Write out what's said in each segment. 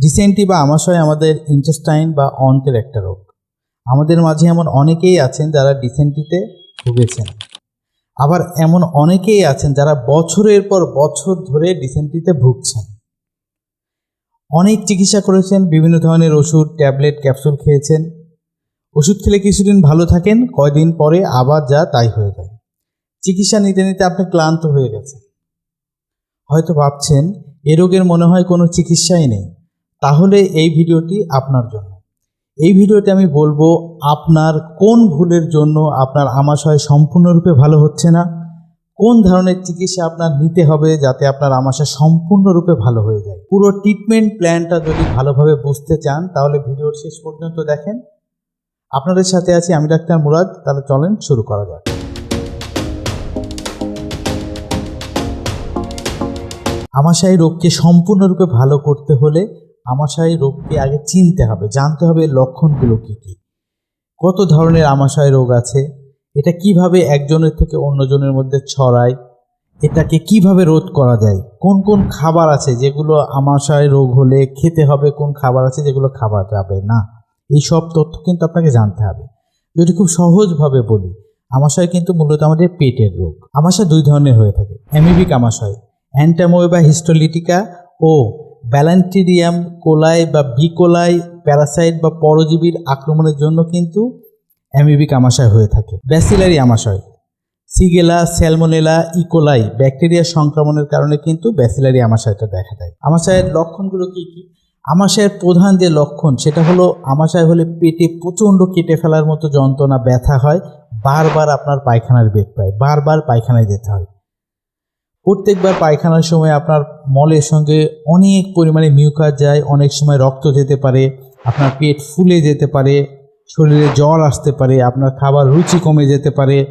ডিসেন্টি বা আমাশয় আমাদের ইন্টেস্টাইন বা অন্তের একটা রোগ। আমাদের মাঝে এমন অনেকেই আছেন যারা ডিসেন্টিতে ভুগেছেন। আবার এমন অনেকেই আছেন যারা বছরের পর বছর ধরে ডিসেন্টিতে ভুগছেন। অনেক চিকিৎসা করেছেন, বিভিন্ন ধরনের ওষুধ, ট্যাবলেট, ক্যাপসুল খেয়েছেন। ওষুধ খেলে কিছুদিন ভালো থাকেন, কয়দিন পরে আবার যা তাই হয়ে যায়। চিকিৎসা নিতে নিতে আপনি ক্লান্ত হয়ে গেছেন। হয়তো ভাবছেন, এ রোগের মনে হয় কোনো চিকিৎসাই নেই। তাহলে এই ভিডিওটি আপনার জন্য। এই ভিডিওতে আমি বলব, আপনার কোন ভুলের জন্য আপনার আমাশয় সম্পূর্ণরূপে ভালো হচ্ছে না? কোন ধরনের চিকিৎসা আপনার নিতে হবে যাতে আপনার আমাশয় সম্পূর্ণরূপে ভালো হয়ে যায়? পুরো ট্রিটমেন্ট প্ল্যানটা যদি ভালোভাবে বুঝতে চান, তাহলে ভিডিওর শেষ পর্যন্ত দেখেন। আপনাদের সাথে আছি আমি ডাক্তার মুরাদ। তাহলে চলেন শুরু করা যাক। আমাশয় রোগকে সম্পূর্ণরূপে ভালো করতে হলে আমাশাই রোগকে আগে চিনতে হবে, জানতে হবে লক্ষণগুলো কী কী। কত ধরনের আমাশয় রোগ আছে? এটা কীভাবে একজনের থেকে অন্যজনের মধ্যে ছড়ায়? এটাকে কীভাবে রোধ করা যায়? কোন কোন খাবার আছে যেগুলো আমাশয় রোগ হলে খেতে হবে? কোন খাবার আছে যেগুলো খাওয়া যাবে না? এই সব তথ্য কিন্তু আপনাকে জানতে হবে। যদি খুব সহজভাবে বলি, আমাশয় কিন্তু মূলত আমাদের পেটের রোগ। আমাশয় দুই ধরনের হয়ে থাকে। অ্যামিবিক আমাশয় অ্যান্টামোয়েবা হিস্টোলিটিকা ও ব্যালান্টিরিয়াম কোলাই বা বিকোলাই প্যারাসাইট বা পরজীবীর আক্রমণের জন্য কিন্তু অ্যামিবিক আমাশয় হয়ে থাকে। Bacillary আমাশয়, shigella, salmonella E coli bacteria সংক্রমণের কারণে কিন্তু ব্যাসিলারি আমাশয়টা দেখা দেয়। আমাশয়ের লক্ষণগুলো কি কি? আমাশয়ের প্রধান যে লক্ষণ, সেটা হলো আমাশয় হলে পেটে প্রচণ্ড কেটে ফেলার মতো যন্ত্রণা, ব্যথা হয়, বারবার আপনার পায়খানার বেগ পায়, বারবার পায়খানায় যেতে হয়। প্রত্যেকবার পায়খানার সময় আপনার মলের সঙ্গে অনেক পরিমাণে মিউকাস যায়, অনেক সময় রক্ত যেতে পারে, আপনার পেট ফুলে যেতে পারে, শরীরে জ্বর আসতে পারে, আপনার খাবার রুচি কমে যেতে পারে,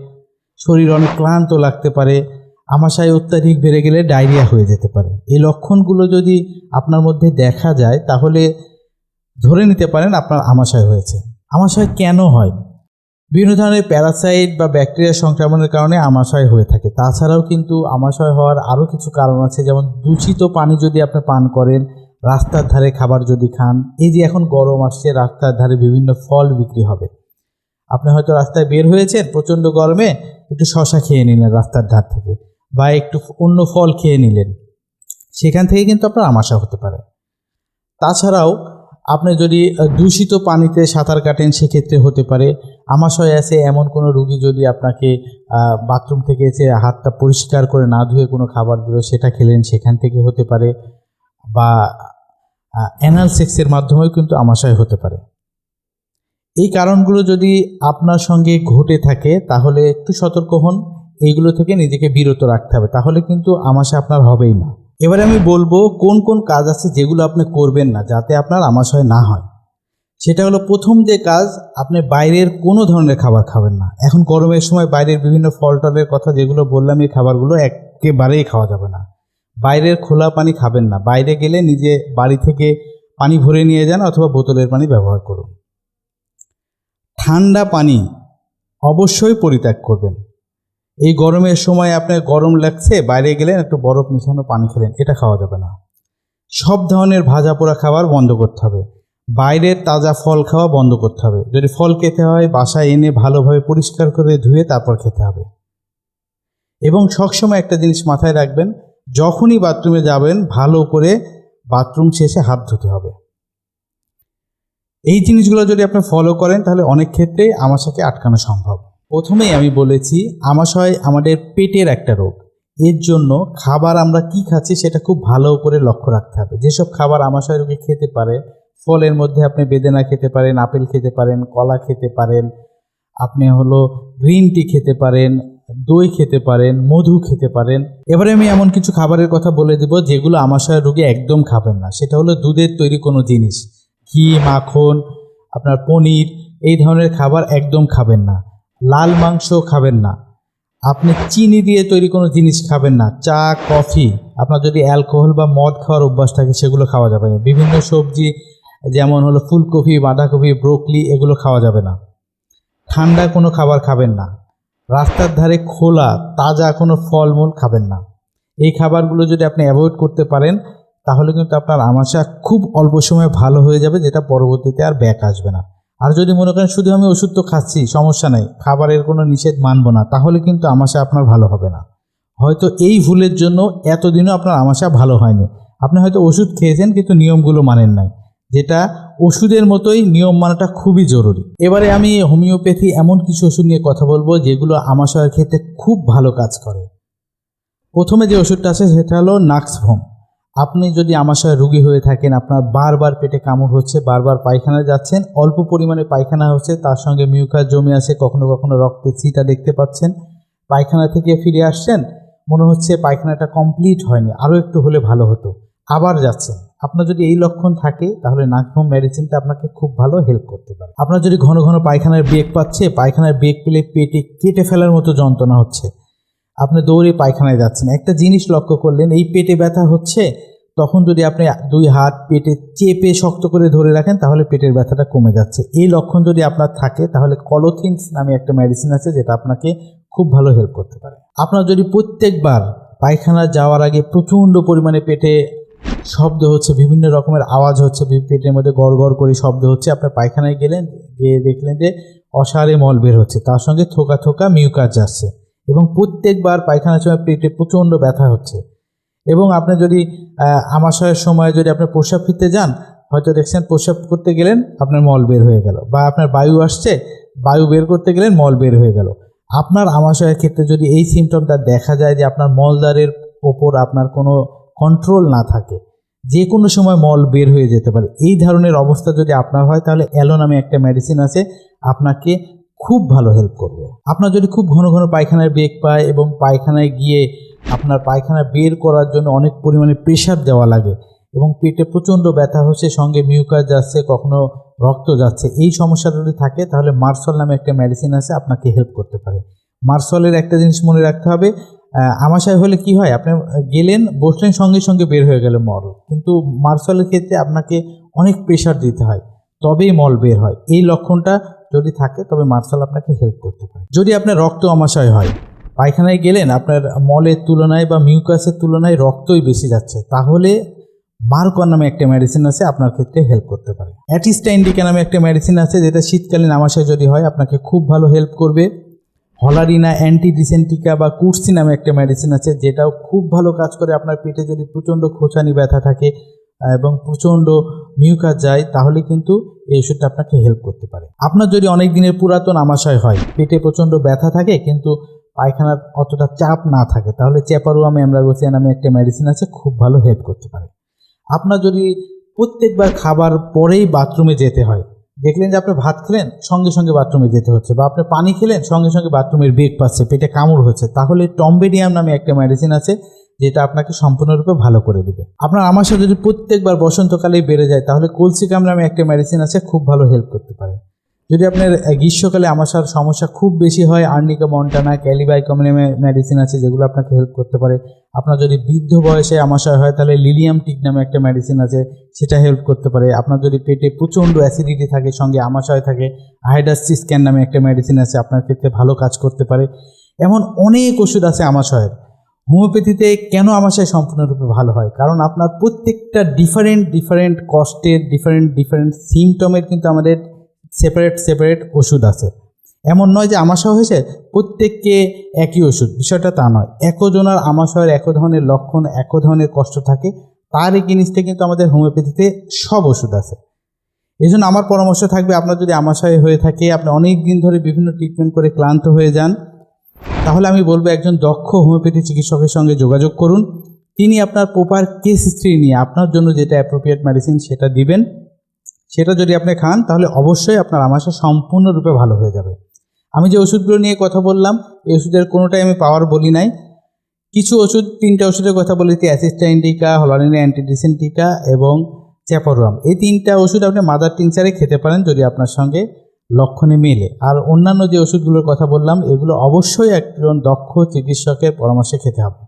শরীর অনেক ক্লান্ত লাগতে পারে, আমাশায় অত্যাধিক বেড়ে গেলে ডায়রিয়া হয়ে যেতে পারে। এই লক্ষণগুলো যদি আপনার মধ্যে দেখা যায়, তাহলে ধরে নিতে পারেন আপনার আমাশয় হয়েছে। আমাশয় কেন হয়? বিভিন্ন ধরনের প্যারাসাইট বা ব্যাকটেরিয়া সংক্রমণের কারণে আমাশয় হয়ে থাকে। তাছাড়াও কিন্তু আমাশয় হওয়ার আরও কিছু কারণ আছে, যেমন দূষিত পানি যদি আপনি পান করেন, রাস্তার ধারে খাবার যদি খান, এই যে এখন গরম আসছে, রাস্তার ধারে বিভিন্ন ফল বিক্রি হবে। আপনি হয়তো রাস্তায় বের হয়েছেন, প্রচণ্ড গরমে, একটু শশা খেয়ে নিলেন রাস্তার ধার থেকে বা একটু অন্য ফল খেয়ে নিলেন। সেখান থেকে কিন্তু আপনার আমাশা হতে পারে। তাছাড়াও আপনি যদি দূষিত পানিতে সাঁতার কাটেন, সেক্ষেত্রে হতে পারে। আমাশয় আছে, এমন কোনো রুগী যদি আপনাকে বাথরুম থেকে এসে হাতটা পরিষ্কার করে না ধুয়ে কোনো খাবার দিল, সেটা খেলেন, সেখান থেকে হতে পারে। বা অ্যানাল সেক্সের মাধ্যমেও কিন্তু আমাশয় হতে পারে। এই কারণগুলো যদি আপনার সঙ্গে ঘটে থাকে, তাহলে একটু সতর্ক হন। এইগুলো থেকে নিজেকে বিরত রাখতে হবে। তাহলে কিন্তু আমাশয় আপনার হবেই না। এবারে আমি বলব কোন কোন কাজ আছে যেগুলো আপনি করবেন না, যাতে আপনার আমাশয় না হয়। সেটা হলো প্রথম যে কাজ, আপনি বাইরের কোনো ধরনের খাবার খাবেন না। এখন গরমের সময় বাইরের বিভিন্ন ফল টলের কথা যেগুলো বললাম, এই খাবারগুলো একেবারেই খাওয়া যাবে না। বাইরের খোলা পানি খাবেন না। বাইরে গেলে নিজে বাড়ি থেকে পানি ভরে নিয়ে যান অথবা বোতলের পানি ব্যবহার করুন। ঠান্ডা পানি অবশ্যই পরিত্যাগ করবেন। এই গরমের সময় আপনার গরম লাগছে, বাইরে গেলেন, একটু বরফ মিশানো পানি খেলেন, এটা খাওয়া যাবে না। সব ধরনের ভাজা পোড়া খাবার বন্ধ করতে হবে। বাইরের তাজা ফল খাওয়া বন্ধ করতে হবে। যদি ফল খেতে হয়, বাসায় এনে ভালোভাবে পরিষ্কার করে ধুয়ে তারপর খেতে হবে। এবং সবসময় একটা জিনিস মাথায় রাখবেন, যখনই বাথরুমে যাবেন, ভালো করে বাথরুম শেষে হাত ধুতে হবে। এই জিনিসগুলো যদি আপনি ফলো করেন, তাহলে অনেক ক্ষেত্রে আমাশয়কে আটকানো সম্ভব। প্রথমেই আমি বলেছি, আমাশয় আমাদের পেটের একটা রোগ। এর জন্য খাবার আমরা কি খাচ্ছি সেটা খুব ভালো করে লক্ষ্য রাখতে হবে। যেসব খাবার আমাশয় রোগী খেতে পারে, ফলের মধ্যে আপনি বেদেনা খেতে পারেন, আপেল খেতে পারেন, কলা খেতে পারেন, আপনি হলো গ্রিন টি খেতে পারেন, দই খেতে পারেন, মধু খেতে পারেন। এবারে আমি এমন কিছু খাবারের কথা বলে দেব যেগুলো আমাশয় রোগী একদম খাবেন না। সেটা হলো দুধের তৈরি কোনো জিনিস। ঘি, মাখন, আপনার পনির, এই ধরনের খাবার একদম খাবেন না। লাল মাংস খাবেন না। আপনি চিনি দিয়ে তৈরি কোনো জিনিস খাবেন না। চা, কফি, আপনার যদি অ্যালকোহল বা মদ খাওয়ার অভ্যাস থাকে, সেগুলো খাওয়া যাবে না। বিভিন্ন সবজি, যেমন হলো ফুলকপি, বাঁধাকপি, ব্রোকলি, এগুলো খাওয়া যাবে না। ঠান্ডা কোনো খাবার খাবেন না। রাস্তার ধারে খোলা, তাজা কোনো ফলমূল খাবেন না। এই খাবারগুলো যদি আপনি অ্যাভয়েড করতে পারেন, তাহলে কিন্তু আপনার আমাশা খুব অল্প সময়ে ভালো হয়ে যাবে, যেটা পরবর্তীতে আর ব্যাক আসবে না। আর যদি মনে করেন শুধু আমি ওষুধ তো খাচ্ছি, সমস্যা নাই, খাবারের কোনো নিষেধ মানব না, তাহলে কিন্তু আমাশা আপনার ভালো হবে না। হয়তো এই ভুলের জন্য এতদিনও আপনার আমাশা ভালো হয়নি। আপনি হয়তো ওষুধ খেয়েছেন কিন্তু নিয়মগুলো মানেন নাই, যেটা ওষুধের মতোই নিয়ম মানাটা খুবই জরুরি। এবারে আমি হোমিওপ্যাথি এমন কিছু ওষুধ নিয়ে কথা বলব, যেগুলো আমাশয়ের ক্ষেত্রে খুব ভালো কাজ করে। প্রথমে যে ওষুধটা আছে সেটা হলো নাক্সভোম আপনি যদি আমাশয় রোগী হয়ে থাকেন, আপনার বারবার পেটে কামড় হচ্ছে, বারবার পায়খানা যাচ্ছেন, অল্প পরিমাণে পায়খানা হচ্ছে, তার সঙ্গে মিউকাস জমে আছে, কখনো কখনো রক্তের ছিটা দেখতে পাচ্ছেন, পায়খানা থেকে ফিরে আসছেন, মনে হচ্ছে পায়খানাটা কমপ্লিট হয়নি, আরও একটু হলে ভালো হতো, আবার যাচ্ছেন। আপনার যদি এই লক্ষণ থাকে, তাহলে নাকভোম মেডিসিনটা আপনাকে খুব ভালো হেল্প করতে পারে। আপনার যদি ঘন ঘন পায়খানার বেগ পাচ্ছে, পায়খানার বেগ পেলে পেটে কেটে ফেলার মতো যন্ত্রণা হচ্ছে। আপনি দৌড়ে পায়খানায় যাচ্ছেন। একটা জিনিস লক্ষ্য করলেন, এই পেটে ব্যথা হচ্ছে, তখন যদি আপনি দুই হাত পেটে চেপে শক্ত করে ধরে রাখেন, তাহলে পেটের ব্যথাটা কমে যাচ্ছে। এই লক্ষণ যদি আপনার থাকে, তাহলে কলোথিনস নামে একটা মেডিসিন আছে, যেটা আপনাকে খুব ভালো হেল্প করতে পারে। আপনার যদি প্রত্যেকবার পায়খানা যাওয়ার আগে প্রচণ্ড পরিমাণে পেটে শব্দ হচ্ছে, বিভিন্ন রকমের আওয়াজ হচ্ছে পেটের মধ্যে গড় গড় করে শব্দ হচ্ছে আপনার পায়খানায় গেলেন, গিয়ে দেখলেন যে অসারে মল বের হচ্ছে, তার সঙ্গে থোকা থোকা মিউকাস যাচ্ছে এবং প্রত্যেকবার পায়খানার সময় পেটে প্রচণ্ড ব্যথা হচ্ছে। এবং আপনি যদি আমাশয়ের সময় যদি আপনি প্রস্রাব ফিরতে যান, হয়তো দেখছেন প্রস্রাব করতে গেলেন, আপনার মল বের হয়ে গেল বা আপনার বায়ু আসছে, বায়ু বের করতে গেলেন, মল বের হয়ে গেল। আপনার আমাশয়ের ক্ষেত্রে যদি এই সিমটমটা দেখা যায় যে আপনার মলদ্বারের ওপর আপনার কোনো কন্ট্রোল না থাকে যে কোনো সময় মল বের হয়ে যেতে পারে। এই ধরনের অবস্থা যদি আপনার হয়, তাহলে অ্যালো নামে একটা মেডিসিন আছে, আপনাকে খুব ভালো হেল্প করবে। আপনার যদি খুব ঘন ঘন পায়খানার বেগ পায় এবং পায়খানায় গিয়ে আপনার পায়খানা বের করার জন্য অনেক পরিমাণে প্রেশার দেওয়া লাগে এবং পেটে প্রচণ্ড ব্যথা হচ্ছে, সঙ্গে মিউকাস যাচ্ছে, কখনো রক্ত যাচ্ছে, এই সমস্যাটা যদি থাকে তাহলে মার্সল নামে একটা মেডিসিন আছে, আপনাকে হেল্প করতে পারে। মার্সলের একটা জিনিস মনে রাখতে হবে আমাশয় হলে কি হয়, আপনি গেলেন, বসলেন, সঙ্গে সঙ্গে বের হয়ে গেল মল। কিন্তু মার্সলের ক্ষেত্রে আপনাকে অনেক প্রেশার দিতে হয়, তবেই মল বের হয়। এই লক্ষণটা যদি থাকে, তবে মার্শাল আপনাকে হেল্প করতে পারে। যদি আপনার রক্ত আমাশয় হয়, পায়খানায় গেলেন, আপনার মলের তুলনায় বা মিউকাসের তুলনায় রক্তই বেশি যাচ্ছে, তাহলে মার্কর নামে একটা মেডিসিন আছে, আপনার ক্ষেত্রে হেল্প করতে পারে। অ্যাটিস্টা ইন্ডিকা নামে একটা মেডিসিন আছে, যেটা শীতকালীন আমাশয় যদি হয়, আপনাকে খুব ভালো হেল্প করবে। হলারিনা অ্যান্টি ডিসেন্টিকা বা কুর্সি নামে একটা মেডিসিন আছে, যেটাও খুব ভালো কাজ করে, আপনার পেটে যদি প্রচণ্ড খোঁচানি ব্যথা থাকে এবং প্রচণ্ড মিউকাস যায়, তাহলে কিন্তু এই ওষুধটা আপনাকে হেল্প করতে পারে। আপনার যদি অনেক দিনের পুরাতন আমাশয় হয়, পেটে প্রচণ্ড ব্যথা থাকে, কিন্তু পায়খানার অতটা চাপ না থাকে, তাহলে চেপারুয়াম অ্যামরাগোসিয়া নামে একটা মেডিসিন আছে, খুব ভালো হেল্প করতে পারে। আপনার যদি প্রত্যেকবার খাবার পরেই বাথরুমে যেতে হয়, দেখলেন যে আপনি ভাত খেলেন, সঙ্গে সঙ্গে বাথরুমে যেতে হচ্ছে, বা আপনি পানি খেলেন, সঙ্গে সঙ্গে বাথরুমের বেগ পাচ্ছে পেটে কামড় হচ্ছে, তাহলে টম্বেডিয়াম নামে একটা মেডিসিন আছে যেটা আপনাকে সম্পূর্ণরূপে ভালো করে দেবে। আপনার সাথে যদি প্রত্যেকবার বসন্তকালেই বেড়ে যায়, তাহলে কলসিকাম নামে একটা মেডিসিন আছে, খুব ভালো হেল্প করতে পারে। যদি আপনার গ্রীষ্মকালে আমাশার সমস্যা খুব বেশি হয়, আর্নিকা মন্টানা, ক্যালিবাইকম নামে মেডিসিন আছে, যেগুলো আপনাকে হেল্প করতে পারে। আপনার যদি বৃদ্ধ বয়সে আমাশয় হয়, তাহলে লিলিয়াম টিক নামে একটা মেডিসিন আছে, সেটা হেল্প করতে পারে। আপনার যদি পেটে প্রচণ্ড অ্যাসিডিটি থাকে, সঙ্গে আমাশয় থাকে হাইডাসি স্ক্যান নামে একটা মেডিসিন আছে, আপনার ক্ষেত্রে ভালো কাজ করতে পারে। এমন অনেক ওষুধ আছে আমাশয়ের হোমিওপ্যাথিতে কেন আমাশয় সম্পূর্ণরূপে ভালো হয়? কারণ আপনার প্রত্যেকটা ডিফারেন্ট ডিফারেন্ট কষ্টের ডিফারেন্ট ডিফারেন্ট সিমটমের কিন্তু আমাদের সেপারেট সেপারেট ওষুধ আছে। এমন নয় যে আমাশয় হয়েছে, প্রত্যেককে একই ওষুধ, বিষয়টা তা নয়। একজনের আমাশয়ের এক ধরনের লক্ষণ, এক ধরনের কষ্ট থাকে, তার এগেনিস্টে কিন্তু আমাদের হোমিওপ্যাথিতে সব ওষুধ আছে। এই জন্য আমার পরামর্শ থাকবে, আপনার যদি আমাশয় হয়ে থাকে, আপনি অনেক দিন ধরে বিভিন্ন ট্রিটমেন্ট করে ক্লান্ত হয়ে যান তাহলে আমি বলব একজন দক্ষ হোমিওপ্যাথি চিকিৎসকের সঙ্গে যোগাযোগ করুন। তিনি আপনার প্রপার কেস হিস্ট্রি নিয়ে আপনার জন্য যেটা অ্যাপ্রোপ্রিয়েট মেডিসিন সেটা দিবেন। সেটা যদি আপনি খান, তাহলে অবশ্যই আপনার আমাশা সম্পূর্ণরূপে ভালো হয়ে যাবে। আমি যে ওষুধগুলো নিয়ে কথা বললাম, এই ওষুধের কোনোটাই আমি পাওয়ার বলি নাই। কিছু ওষুধ, তিনটা ওষুধের কথা বলেছি অ্যাসিস্টা ইন্ডিকা হলারিনা অ্যান্টিডিসেন্টিকা এবং চ্যাপারোয়াম। এই তিনটা ওষুধ আপনি মাদার টিনচারে খেতে পারেন যদি আপনার সঙ্গে। লক্ষণে মেলে। আর অন্যান্য যে ওষুধগুলোর কথা বললাম, এগুলো অবশ্যই একজন দক্ষ চিকিৎসকের পরামর্শে খেতে হবে।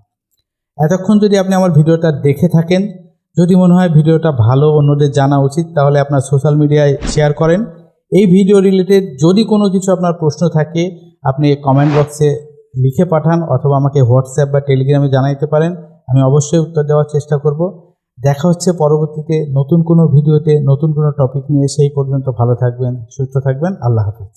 এতক্ষণ যদি আপনি আমার ভিডিওটা দেখে থাকেন, যদি মনে হয় ভিডিওটা ভালো, অন্যদের জানা উচিত, তাহলে আপনার সোশ্যাল মিডিয়ায় শেয়ার করেন। এই ভিডিও রিলেটেড যদি কোনো কিছু আপনার প্রশ্ন থাকে, আপনি কমেন্ট বক্সে লিখে পাঠান অথবা আমাকে হোয়াটসঅ্যাপ বা টেলিগ্রামে জানাইতে পারেন। আমি অবশ্যই উত্তর দেওয়ার চেষ্টা করব। দেখা হচ্ছে পরবর্তীতে নতুন কোনো ভিডিওতে, নতুন কোনো টপিক নিয়ে। সেই পর্যন্ত ভালো থাকবেন, সুস্থ থাকবেন। আল্লাহ হাফিজ।